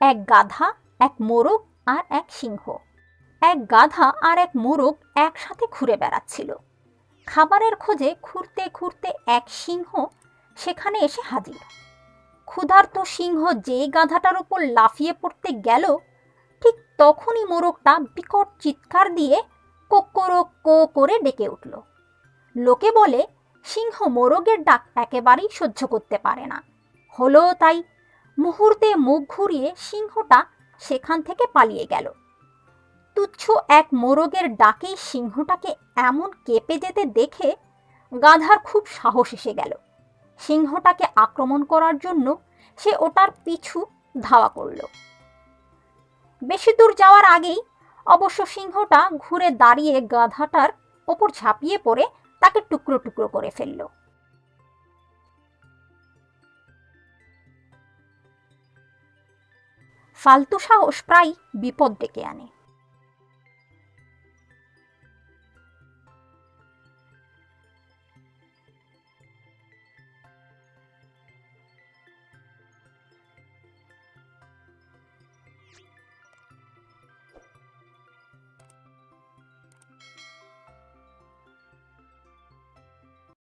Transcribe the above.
এক গাধা, এক মোরগ আর এক সিংহ। এক গাধা আর এক মোরগ একসাথে ঘুরে বেড়াচ্ছিল। খাবারের খোঁজে ঘুরতে ঘুরতে এক সিংহ সেখানে এসে হাজির। ক্ষুধার্ত সিংহ যে গাধাটার উপর লাফিয়ে পড়তে গেল, ঠিক তখনই মোরগটা বিকট চিৎকার দিয়ে কোক্করো কো করে ডেকে উঠল। লোকে বলে, সিংহ মোরগের ডাক একেবারেই সহ্য করতে পারে না। হলো তাই মুহূর্তে মুখ ঘুরিয়ে সিংহটা সেখান থেকে পালিয়ে গেল। তুচ্ছ এক মোরগের ডাকেই সিংহটাকে এমন কেঁপে যেতে দেখে গাধার খুব সাহস এসে গেল। সিংহটাকে আক্রমণ করার জন্য সে ওটার পিছু ধাওয়া করল। বেশি দূর যাওয়ার আগেই অবশ্য সিংহটা ঘুরে দাঁড়িয়ে গাধাটার ওপর ঝাঁপিয়ে পড়ে তাকে টুকরো টুকরো করে ফেলল। ফালতু সাহস প্রায় বিপদ ডেকে আনে।